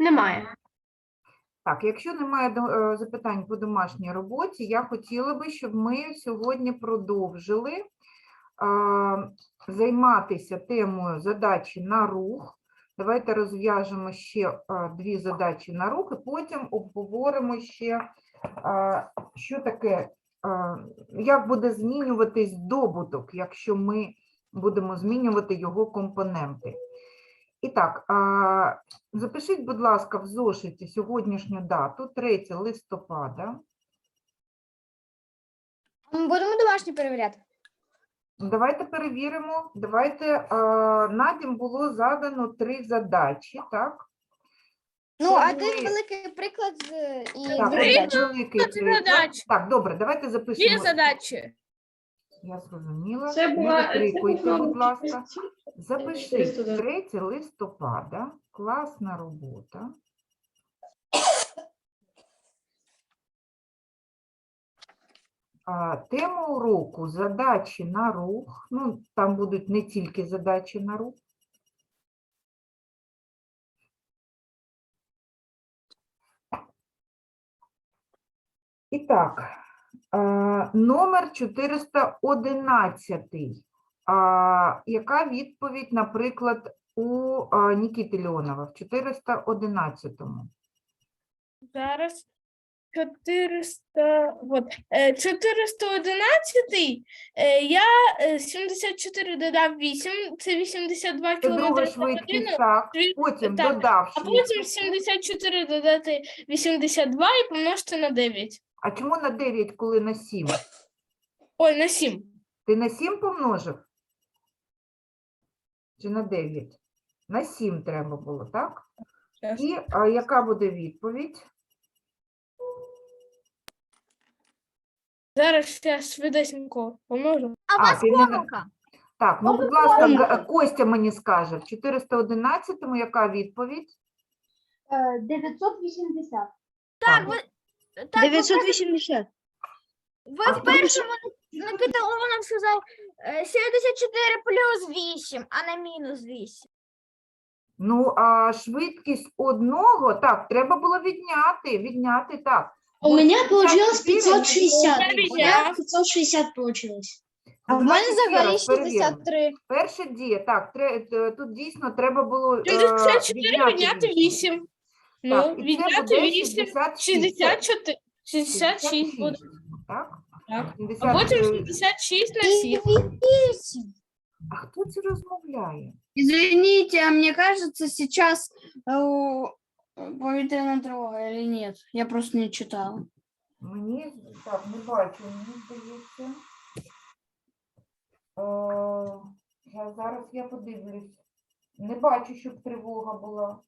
Немає. Так, якщо немає е, запитань по домашній роботі, я хотіла би, щоб ми сьогодні продовжили а, займатися темою задачі на рух. Давайте розв'яжемо ще а, дві задачі на рух, і потім обговоримо ще, а, що таке, а, як буде змінюватись добуток, якщо ми будемо змінювати його компоненти. І так, запишіть, будь ласка, в зошиті сьогоднішню дату, 3 листопада. Ми будемо домашні перевіряти. Давайте перевіримо. Давайте Надім було задано три задачі, так? Ну, Це один були- великий приклад з- і Так, великий приклад. Так, добре, давайте запишемо. задачі. Я зрозуміла. Це була- це викрикуйте, будь ласка. 400. 3 листопада. Класна робота. Тема уроку задачі на рух. Ну, там будуть не тільки задачі на рух. І так, номер 411. Яка відповідь, наприклад, у а, Нікіти Леонова в 411-му? Зараз 400, вот, е, 411, е, я е, 74 додав 8, це 82 Це друга кілометри швидкість, годину, так. Потім так, додав а потім швидкість. 74 додати 82 і помножити на 9. А чому на 9, коли на 7? Ой, на 7. Ти на 7 помножив? Чи на 9? На 7 треба було, так? І а, яка буде відповідь? Зараз я швидесенько помножу. А у А, вас ти не помилка. Так, ну, будь ласка, Г- Костя мені скаже, в 411-му яка відповідь? 980. Так, ви, так, ви, 980. ви А в першому Никита Леонов сказав е, 74 плюс 8, а не мінус 8. Ну, а швидкість одного, так, треба було відняти, відняти, так. У меня получилось 560. Я У меня 560 получилось. А в Ну, мене взагалі 63. Перша дія, так, тре- е, тут дійсно треба було е, 64 відняти 8. Ну, Так, і це відняти буде 8, 66, 64, 66 буде. Так? Так. 70, А потім е, 66 на 7. 8. А хто це розмовляє? Извините, а мне кажется, сейчас э, повітряна тривога или нет? Я просто не читала. Мені так, не бачу, мені здається. Е, я зараз я подивлюсь. Не бачу, щоб тривога була.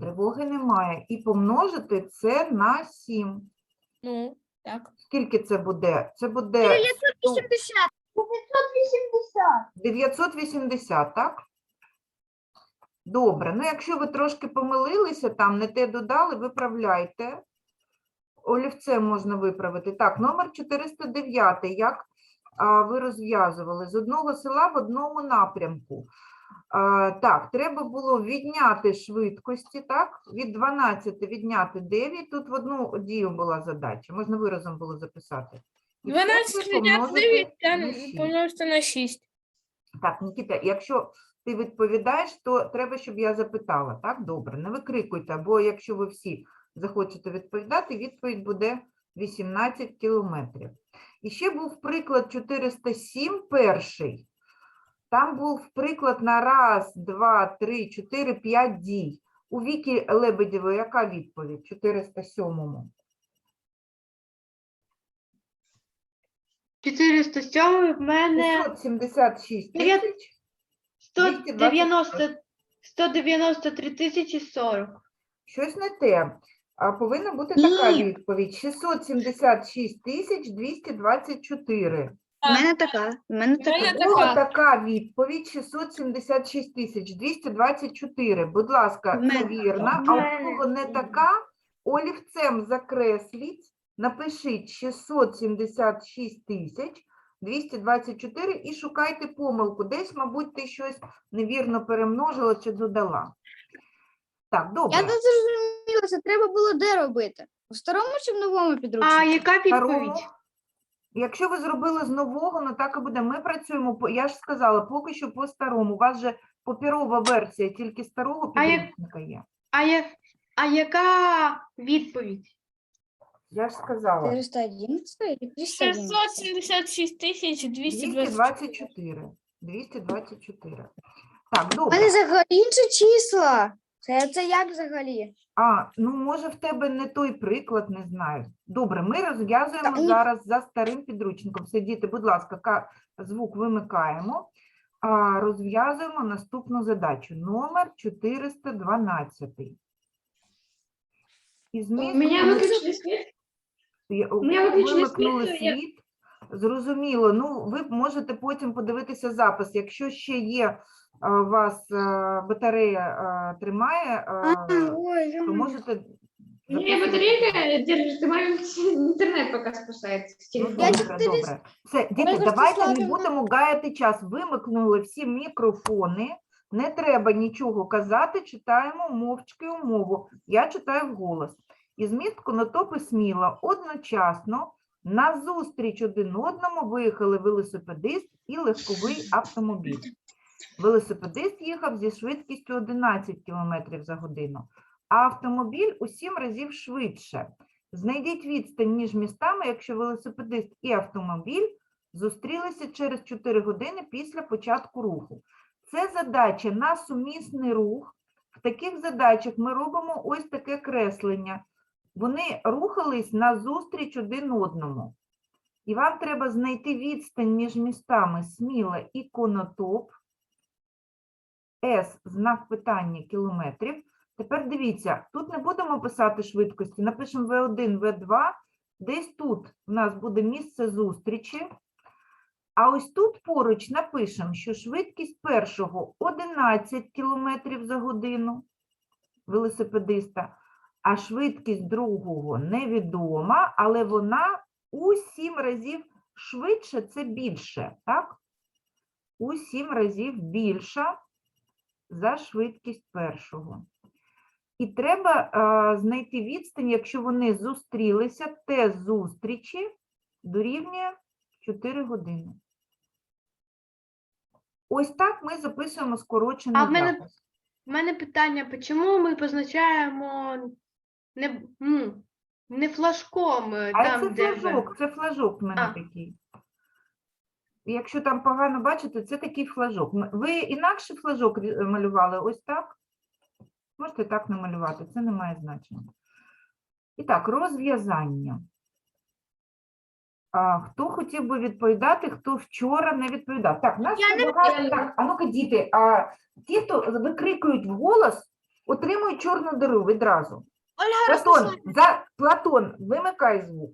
Тривоги немає. І помножити це на 7. Ну, так. Скільки це буде? Це буде 980. 980. 980, так? Добре. Ну, якщо ви трошки помилилися, там не те додали, виправляйте. Олівцем можна виправити. Так, номер 409. Як а, ви розв'язували? З одного села в одному напрямку. Так, треба було відняти швидкості, так? Від 12 відняти 9. Тут в одну дію була задача. Можна виразом було записати. І все 12 це відняти 9 на шість. помножити на 6. Так, Нікіта, якщо ти відповідаєш, то треба, щоб я запитала. Так, добре, не викрикуйте, бо якщо ви всі захочете відповідати, відповідь буде 18 кілометрів. І ще був приклад 407 перший. Там був приклад на раз, два, три, чотири, п'ять дій. У Вікі Лебедєвої яка відповідь 407-му? 407 в мене 576 Дев'ят- тисяч. 190, 193 тисячі 40. Щось не те. А повинна бути така відповідь: 676 тисяч 224. У мене така. У мене У мене така. О, така. така відповідь 676 тисяч 224. Будь ласка, В це мене- вірна. А у кого не така, олівцем закресліть, напишіть 676 тисяч 224 і шукайте помилку. Десь, мабуть, ти щось невірно перемножила чи додала. Так, добре. Я не зрозуміла, це треба було де робити? У старому чи в новому підручнику? А яка Старому. відповідь? Якщо ви зробили з нового, ну так і буде. Ми працюємо, по- я ж сказала, поки що по старому. У вас же папірова версія, тільки старого А як- підручника є. А, я... а яка відповідь? Я ж сказала. 411 или 311? 676 тисяч 220. 224. 224. Так, У добре. мене взагалі інші числа. Це, це як взагалі? А, ну може в тебе не той приклад, не знаю. Добре, ми розв'язуємо Та, ну- зараз за старим підручником. Все, діти, будь ласка, ка- звук вимикаємо. А, розв'язуємо наступну задачу. Номер 412. Із У меня выключили свет. Я- у мене виключили вимикнули світло, я- світ. Зрозуміло. Ну, ви можете потім подивитися запис. Якщо ще є вас е, батарея е, тримає, е, то можете. У меня батарейка держит, и мой интернет пока спасается с телефона. добре, добре. Все, діти, давайте не будемо гаяти час. Вимикнули всі мікрофони. Не треба нічого казати, читаємо мовчки умову. Я читаю вголос. Із міст Конотопи Сміла одночасно назустріч один одному виїхали велосипедист і легковий автомобіль. Велосипедист їхав зі швидкістю 11 км за годину, а автомобіль у 7 разів швидше. Знайдіть відстань між містами, якщо велосипедист і автомобіль зустрілися через 4 години після початку руху. Це задача на сумісний рух. В таких задачах ми робимо ось таке креслення. Вони рухались назустріч один одному. І вам треба знайти відстань між містами Сміла і Конотоп. С знак питання кілометрів. Тепер дивіться, тут не будемо писати швидкості, напишемо V1, V2. Десь тут у нас буде місце зустрічі. А ось тут поруч напишемо, що швидкість першого 11 км за годину велосипедиста, а швидкість другого невідома, але вона у 7 разів швидше це більше, так? У 7 разів більша за швидкість першого. І треба а, знайти відстань, якщо вони зустрілися, те зустрічі дорівнює 4 години. Ось так ми записуємо скорочений А в мене- запис. У мене питання, чому ми позначаємо не, ну, не флажком, е, А там, це де ви? флажок, це флажок в мене А. такий. Якщо там погано бачите, це такий флажок. Ви інакше флажок малювали ось так? Можете так намалювати, це не має значення. І так, розв'язання. А, хто хотів би відповідати, хто вчора не відповідав? Так, нас Я ще не. Так, а ну-ка, діти, а ті, хто викрикують вголос, отримують чорну диру відразу. Ольга Платон, за... Платон, вимикай звук.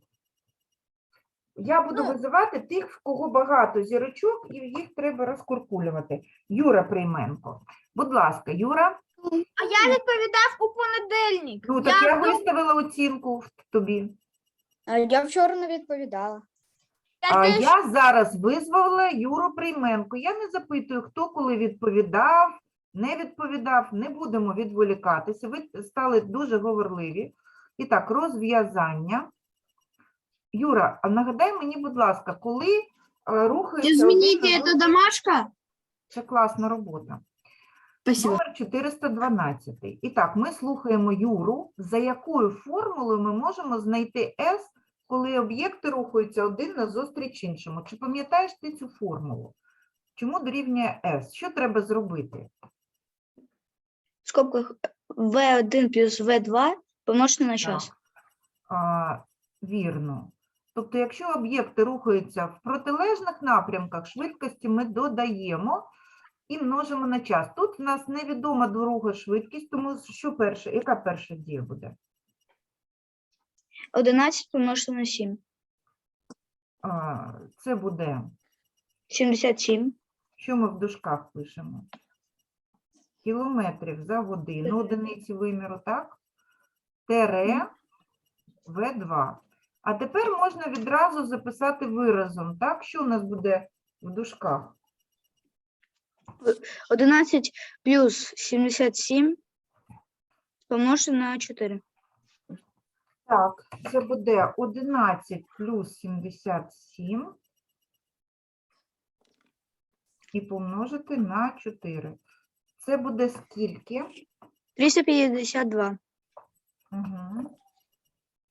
Я буду Ну. визивати тих, в кого багато зірочок, і їх треба розкуркулювати. Юра Прийменко. Будь ласка, Юра. а я відповідав у понедільник. Ну, так я, я, виставила оцінку в тобі. А я вчора не відповідала. А теж- я зараз визвала Юру Прийменко. Я не запитую, хто коли відповідав, не відповідав. Не будемо відволікатися. Ви стали дуже говорливі. І так, розв'язання. Юра, а нагадай мені, будь ласка, коли е, рухається... это зустріч- домашка? Це класна робота. Спасибо. Номер 412. І так, ми слухаємо Юру, за якою формулою ми можемо знайти S, коли об'єкти рухаються один назустріч іншому. Чи пам'ятаєш ти цю формулу? Чому дорівнює S? Що треба зробити? в скобках V1 плюс V2 помножити на час. Так. А, вірно. Тобто, якщо об'єкти рухаються в протилежних напрямках, швидкості ми додаємо і множимо на час. Тут в нас невідома друга швидкість, тому що перша, яка перша дія буде? 11 помножити на 7. А, це буде, 77. що ми в дужках пишемо? Кілометрів за годину, одиниці виміру, так? Тере В2. А тепер можна відразу записати виразом, так? Що у нас буде в дужках? 11 плюс 77 помножити на 4. Так, це буде 11 плюс 77 і помножити на 4. Це буде скільки? 352. Угу.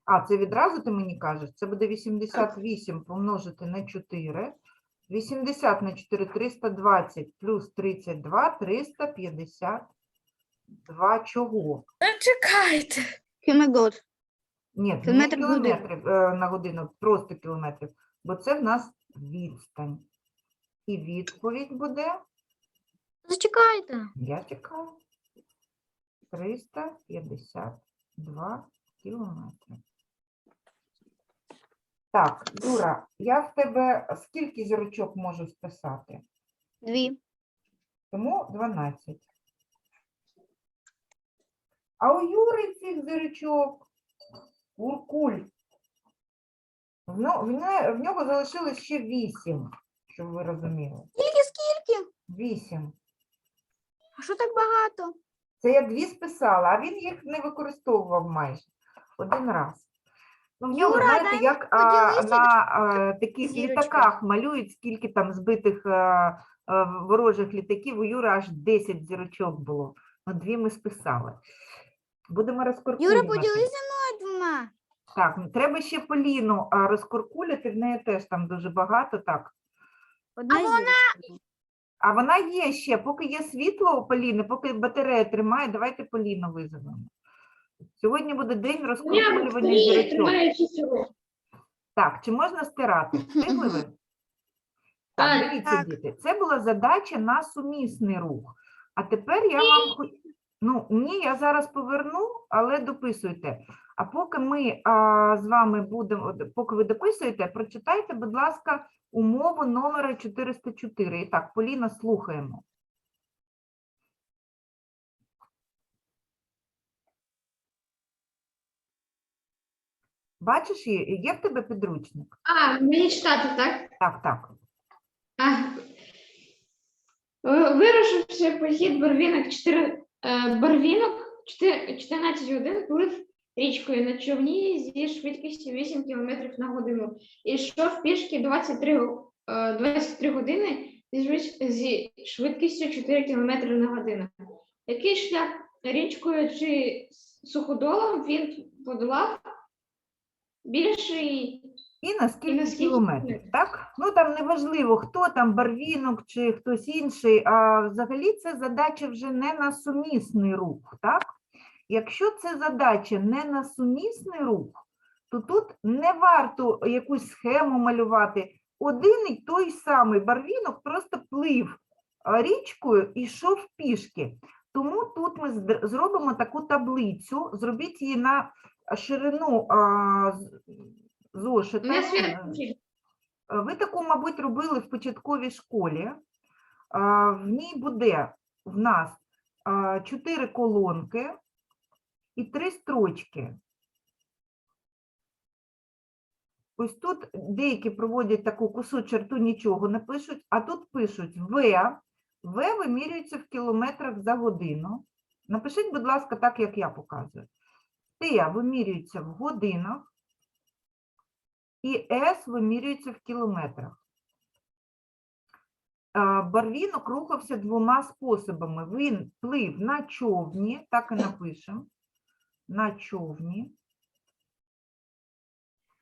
А, це відразу ти мені кажеш? Це буде 88 помножити на 4. 80 на 4 – 320 плюс 32 – 352 чого? Ну, чекайте. Ні, Кілометр не Кілометр в кілометрів е, на годину, просто кілометрів, бо це в нас відстань. І відповідь буде, Зачекайте. я чекаю, 352 кілометри. Так, Юра, я в тебе скільки зірочок можу списати? Дві. Тому 12. А у Юри цих зірочок Уркуль. В, в, не- в нього залишилось ще 8, щоб ви розуміли. Скільки, скільки? 8. А що так багато? Це я дві списала, а він їх не використовував майже. Один раз. Ну, в нього, Юра, знаєте, дай як а, поділися на а, таких зірочками. літаках малюють, скільки там збитих а, а, ворожих літаків, у Юри аж 10 зірочок було. Ну, дві ми списали. Будемо розкуркулювати. Юра, поділися мною двома. Так, ну, треба ще Поліну а, розкуркуляти, в неї теж там дуже багато, так. Одна зірочка. А вона є ще, поки є світло у Поліни, поки батарея тримає, давайте Поліну визовемо. Сьогодні буде день мене зірочок. Так, чи можна стирати? Встигли ви? Так, дивіться, діти, це була задача на сумісний рух. А тепер я вам хо- ну ні, я зараз поверну, але дописуйте. А поки ми а, з вами будемо, поки ви дописуєте, прочитайте, будь ласка, умову номера 404. І так, Поліна, слухаємо. Бачиш, є, є в тебе підручник? А, мені читати, так? Так, так. А. Вирушивши похід Барвінок 4, е, Барвінок 4, 14 годин плив річкою на човні зі швидкістю 8 км на годину. І йшов пішки 23, е, 23 години зі зі швидкістю 4 км на годину. Який шлях річкою чи суходолом він подолав більший І на скільки наскільки кілометрів, так? Ну там неважливо, хто там барвінок чи хтось інший, а взагалі це задача вже не на сумісний рух, так? Якщо це задача не на сумісний рух, то тут не варто якусь схему малювати. Один і той самий барвінок просто плив річкою і йшов пішки. Тому тут ми зробимо таку таблицю, зробіть її на ширину а, зошита. мене світ Е, Ви таку, мабуть, робили в початковій школі. А, В ній буде в нас а, чотири колонки і три строчки. Ось тут деякі проводять таку косу черту, нічого не пишуть, а тут пишуть В. В вимірюється в кілометрах за годину. Напишіть, будь ласка, так, як я показую. Т вимірюється в годинах і С вимірюється в кілометрах. Барвінок рухався двома способами. Він плив на човні, так і напишемо, на човні.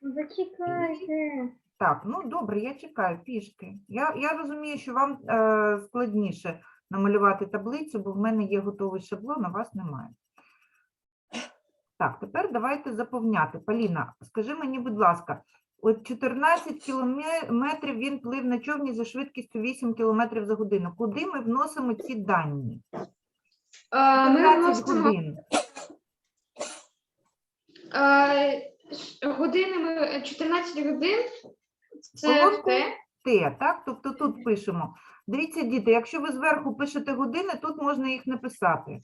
Зачекайте. Так, ну добре, я чекаю пішки. Я, я розумію, що вам е, складніше намалювати таблицю, бо в мене є готовий шаблон, а вас немає. Так, тепер давайте заповняти. Поліна, скажи мені, будь ласка, от 14 кілометрів він плив на човні за швидкістю 8 кілометрів за годину. Куди ми вносимо ці дані? Е, Ми 14 вносимо годин. Е, ш- Години ми 14 годин. Це Колонку? те. Т, так? Тобто тут пишемо. Дивіться, діти, якщо ви зверху пишете години, тут можна їх не писати.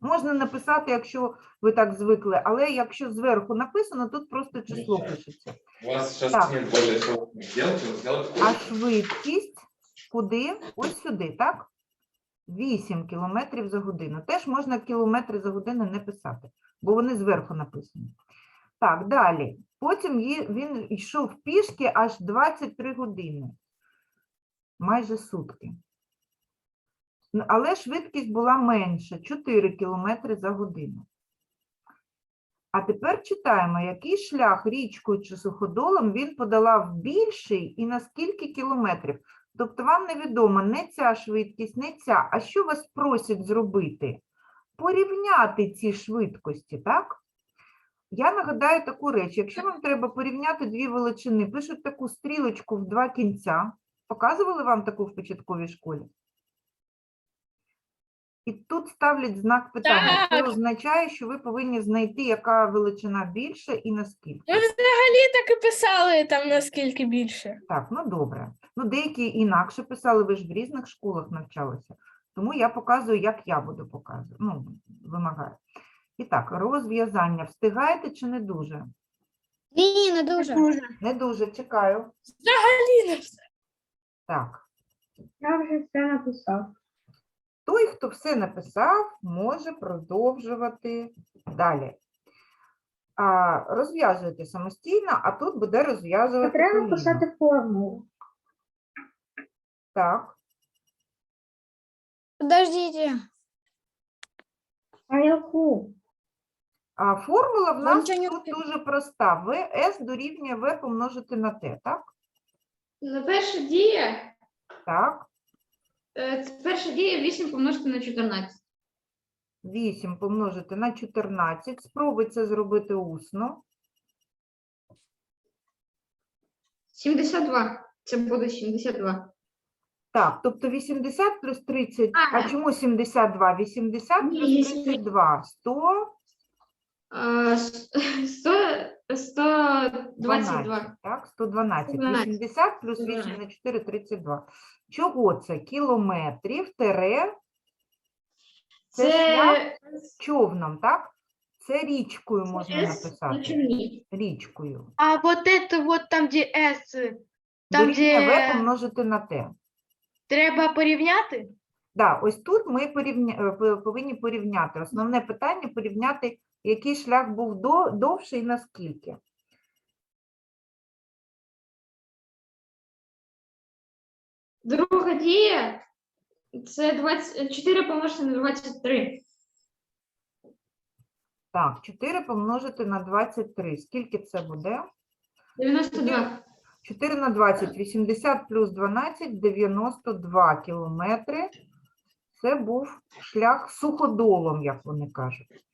Можна написати, якщо ви так звикли, але якщо зверху написано, тут просто число пишеться. У вас Так. нет более сложных дел, чем сделать А швидкість куди? Ось сюди, так? 8 кілометрів за годину. Теж можна кілометри за годину не писати, бо вони зверху написані. Так, далі. Потім ї- він йшов пішки аж 23 години, майже сутки. Ну, Але швидкість була менша 4 кілометри за годину. А тепер читаємо, який шлях річкою чи суходолом він подолав більший і на скільки кілометрів. Тобто вам невідомо не ця швидкість, не ця. А що вас просять зробити? Порівняти ці швидкості, так? Я нагадаю таку реч: якщо вам треба порівняти дві величини, пишуть таку стрілочку в два кінця. Показували вам таку в початковій школі? І тут ставлять знак питання. Це Так. означає, що ви повинні знайти, яка величина більше і наскільки. Ми взагалі так і писали там наскільки більше. Так, ну добре. Ну, деякі інакше писали, ви ж в різних школах навчалися. Тому я показую, як я буду показувати. Ну, вимагаю. І так, розв'язання. Встигаєте чи не дуже? Ні, ні, не дуже. Не дуже, чекаю. Взагалі не все. Так. Я вже все написав. Той, хто все написав, може продовжувати далі. А, розв'язуйте самостійно, а тут буде розв'язувати. Треба писати формулу. Так. Подождите. А яку? А формула в нас нічого не тут дуже проста. ВС дорівнює В помножити на Т, так? Ну, перша дія, Так. Це перша дія 8 помножити на 14. 8 помножити на 14. Спробуй це зробити усно. 72. Це буде 72. Так, тобто 80 плюс 30. А, А. чому 72? 80 Ні, плюс якщо- 32. 100. Е, с- 100, 122. 12, так, 112. 112. 80 плюс 8 на 4 – 32. Чого це? Кілометрів тере Це Це човном, так? Це річкою можна С на написати. човні. Річкою. А вот это вот там, де S, там, Дорівнює В де помножити на Т. треба порівняти? Да, ось тут ми порівня... е, пов- повинні порівняти. Основне питання порівняти, який шлях був довший і наскільки. Друга дія це 24 помножити на 23. Так, 4 помножити на 23. Скільки це буде? 92. 4 на 20, 80 плюс 12, 92 кілометри. Це був шлях суходолом, як вони кажуть.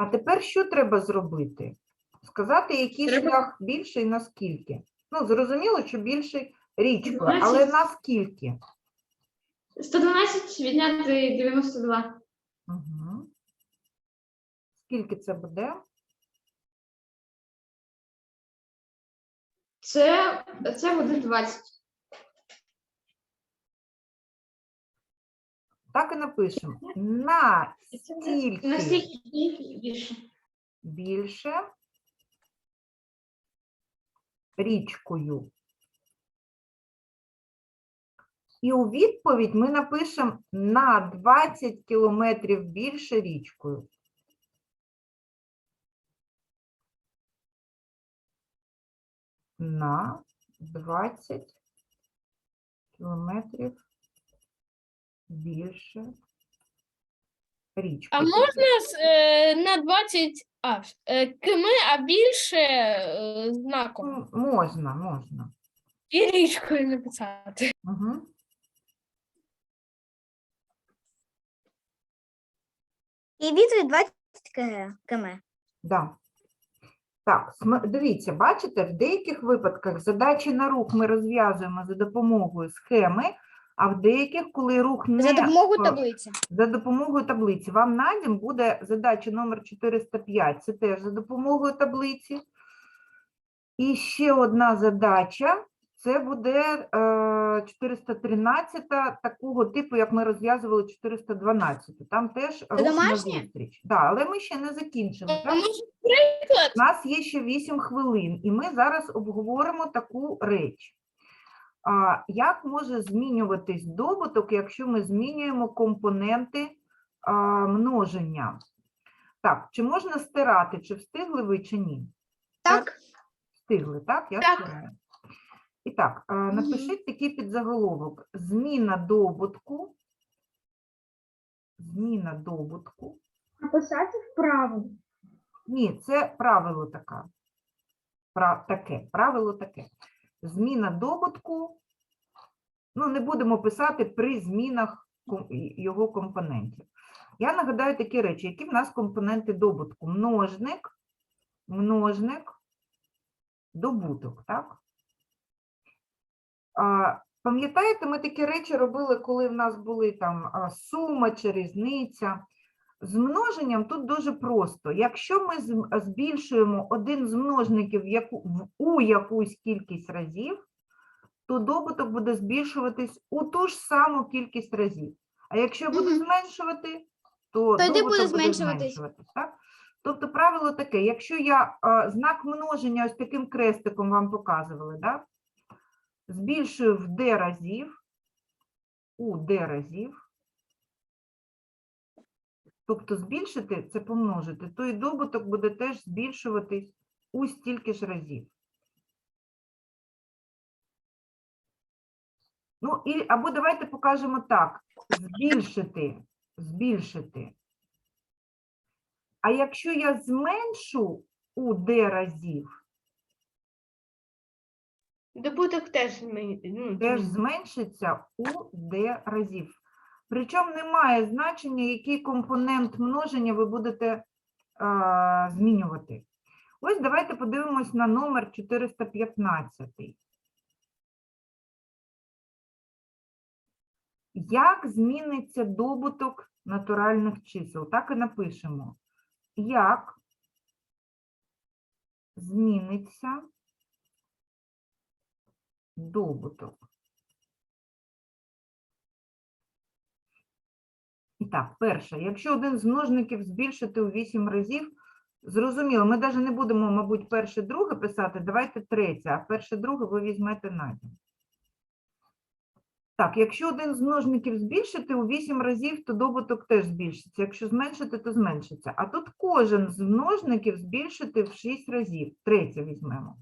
А тепер що треба зробити? Сказати, який Треба- шлях більший, наскільки. Ну, зрозуміло, що більший річкою, але 12. наскільки? 112 відняти 92. Угу. Скільки це буде? Це, це буде 20. Так і напишемо. На стільки Настільки більше. більше річкою. І у відповідь ми напишемо на 20 кілометрів більше річкою. На 20 кілометрів більше річкою. А можна е, на 20 а, е, км, а більше е, знаком. М, Можна, можна. І річкою написати. Угу. І відповідь 20 км. Да. Так, см- дивіться, бачите, в деяких випадках задачі на рух ми розв'язуємо за допомогою схеми, а в деяких, коли рух не За допомогою е, таблиці. за допомогою таблиці. Вам на дім буде задача номер 405, це теж за допомогою таблиці. І ще одна задача Це буде е, 413 такого типу, як ми розв'язували 412. Там теж домашнє? назустріч. Да, але ми ще не закінчили. Так? У нас є ще 8 хвилин, і ми зараз обговоримо таку реч. А, як може змінюватись добуток, якщо ми змінюємо компоненти а, множення? Так, чи можна стирати, чи встигли ви, чи ні? Так. Встигли, так? Я Так. стираю. І так, а, напишіть такий підзаголовок. Зміна добутку. Зміна добутку. Написати вправо. Ні, це правило таке. Пра- таке, правило таке. Зміна добутку. Ну, не будемо писати при змінах його компонентів. Я нагадаю такі речі, які в нас компоненти добутку. Множник, множник, добуток, так? А, пам'ятаєте, ми такі речі робили, коли в нас були там сума чи різниця. З множенням тут дуже просто. Якщо ми збільшуємо один з множників в яку, в- у якусь кількість разів, то добуток буде збільшуватись у ту ж саму кількість разів. А якщо я буду зменшувати, то Тоді буде добуток буде зменшуватись. зменшуватись. Так? Тобто правило таке, якщо я а, знак множення ось таким крестиком вам показували, да? збільшую в d разів, у d разів, тобто збільшити це помножити, то і добуток буде теж збільшуватись у стільки ж разів. Ну, і, або давайте покажемо так: збільшити, збільшити. А якщо я зменшу у d разів, Добуток теж змін- ну, теж зменшиться у d разів. Причому немає значення, який компонент множення ви будете а, змінювати. Ось давайте подивимось на номер 415. Як зміниться добуток натуральних чисел? Так і напишемо. Як зміниться добуток? Так, перше, якщо один з множників збільшити у 8 разів, зрозуміло, ми навіть не будемо, мабуть, перше, друге писати, давайте третє, а перше, друге ви візьмете на дім. Так, якщо один з множників збільшити у 8 разів, то добуток теж збільшиться. Якщо зменшити, то зменшиться. А тут кожен з множників збільшити в 6 разів. Третє візьмемо.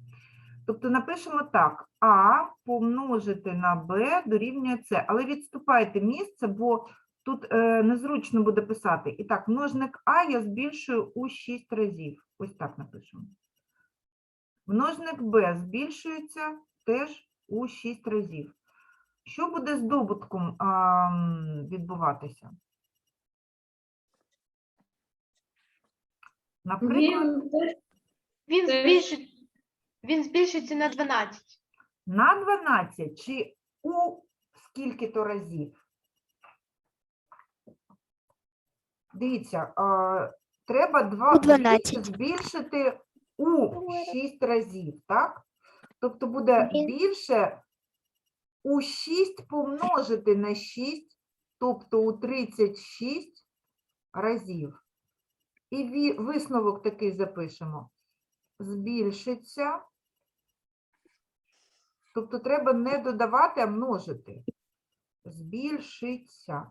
Тобто напишемо так: А помножити на Б дорівнює С. Але відступайте місце, бо тут е, незручно буде писати. І так, множник А я збільшую у 6 разів. Ось так напишемо. Множник Б збільшується теж у 6 разів. Що буде з добутком а, відбуватися? Наприклад, Він Він збільшить, він збільшиться на 12. на 12 чи у скільки-то разів? Дивіться, а, треба 2 У 12. збільшити у 6 разів, так? Тобто буде більше у 6 помножити на 6, тобто у 36 разів. І висновок такий запишемо. Збільшиться. Тобто треба не додавати, а множити. Збільшиться.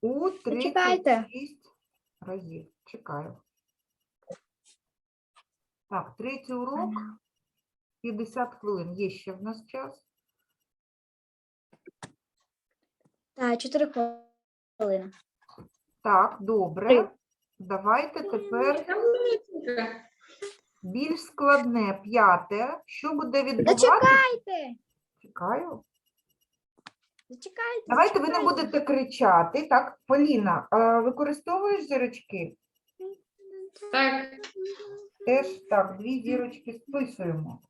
У Почекайте. 36 разів. Чекаю. Так, третій урок. 50 хвилин. Є ще в нас час. Так, 4 хвилини. Так, добре. Давайте тепер більш складне п'яте. Що буде відбуватися? Зачекайте. Чекаю. Зачекайте. Давайте ви не зачекайте. будете кричати. Так, Поліна, а використовуєш зірочки? Так, Теж так, дві зірочки списуємо.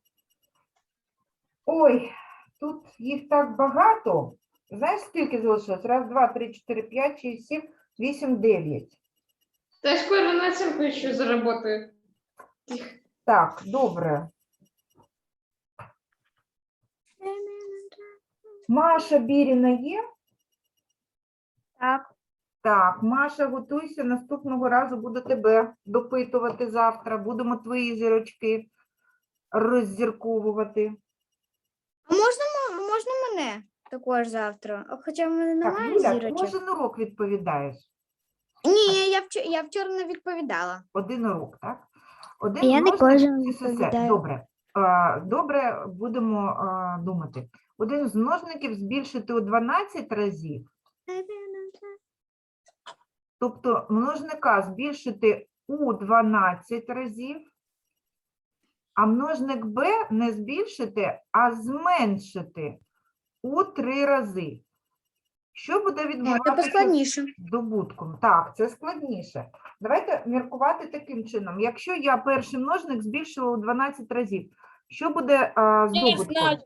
Ой, тут їх так багато. Знаєш, скільки залишилось? Раз, два, три, чотири, п'ять, шість, сім, вісім, дев'ять. та я скоро на оценку еще заработаю. Так, добре. Маша Біріна є? Так. Так, Маша, готуйся. Наступного разу буду тебе допитувати завтра. Будемо твої зірочки роззірковувати. А можна, мо- можна мене також завтра? А Хоча в мене Так, немає Юля, ти зірочок. кожен урок відповідаєш. Ні, я вчора, я вчора не відповідала. Один урок, так? Один Я не кожен відповідаю. Добре. А, Добре, будемо думати. Один з множників збільшити у 12 разів, тобто множника збільшити у 12 разів, а множник b не збільшити, а зменшити у 3 рази. Що буде Це відбуватися? Добутком. Так, це складніше. Давайте міркувати таким чином. Якщо я перший множник збільшила у 12 разів, що буде а, з добутком? знаю.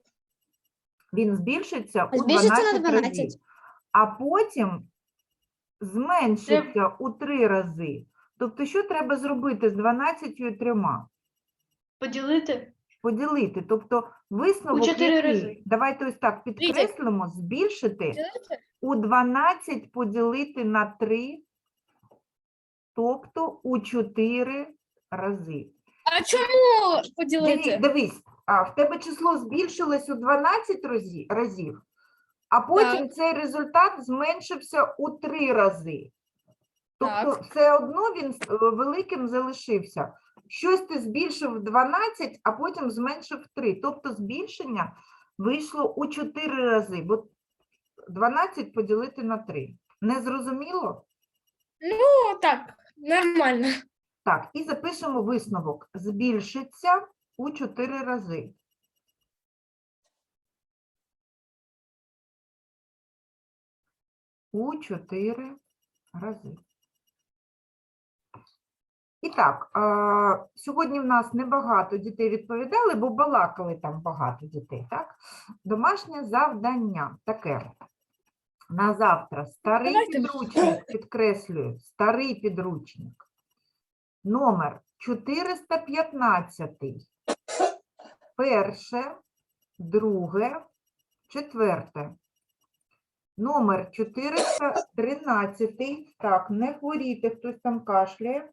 Він збільшиться у Збільшиться на 12, 12. разів, а потім зменшиться у 3 рази. Тобто, що треба зробити з 12 і 3? Поділити? Поділити. Тобто, висновок чотири який? рази. Давайте ось так підкреслимо, збільшити у 12 поділити на 3, тобто у 4 рази. А чому Диві- поділити? Дивись, а, в тебе число збільшилось у 12 разі- разів, а потім цей результат зменшився у 3 рази. Тобто Так. все одно він е, великим залишився. Щось ти збільшив в 12, а потім зменшив в 3. Тобто збільшення вийшло у 4 рази, бо 12 поділити на 3. Не зрозуміло? Ну, так, нормально. Так, і запишемо висновок. Збільшиться у 4 рази. У 4 рази. І так, а, сьогодні в нас небагато дітей відповідали, бо балакали там багато дітей, так? Домашнє завдання таке. На завтра старий підручник, підкреслюю, старий підручник. Номер 415. Перше, друге, четверте. Номер 413. Так, не хворійте, хтось там кашляє.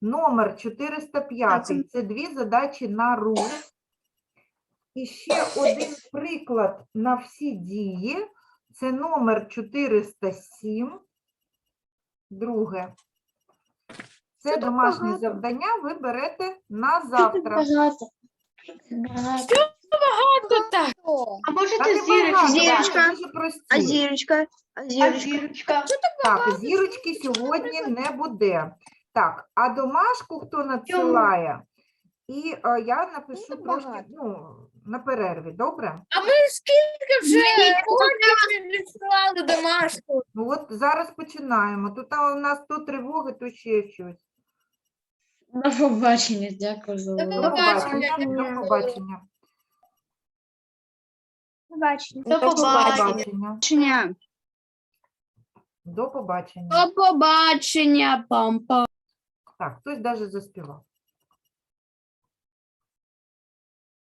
Номер 405 це дві задачі на рух. І ще один приклад на всі дії. Це номер 407. Друге. Це домашнє багато. завдання ви берете на завтра. Багато так. А можете Та не Зірочка. прості. А зірочка? А зірочка? зірочка? Так, зірочки сьогодні не буде. Так, а домашку хто надсилає? І е, я напишу трошки ну, на перерві, добре? А ми скільки вже відсилали домашку? Ну от зараз починаємо. Тут а, у нас то тривоги, то ще щось. До побачення, дякую за увагу. До побачення. побачення. До побачення. побачення. До побачення. До побачення. До побачення, пам-пам. Так, хтось навіть заспівав.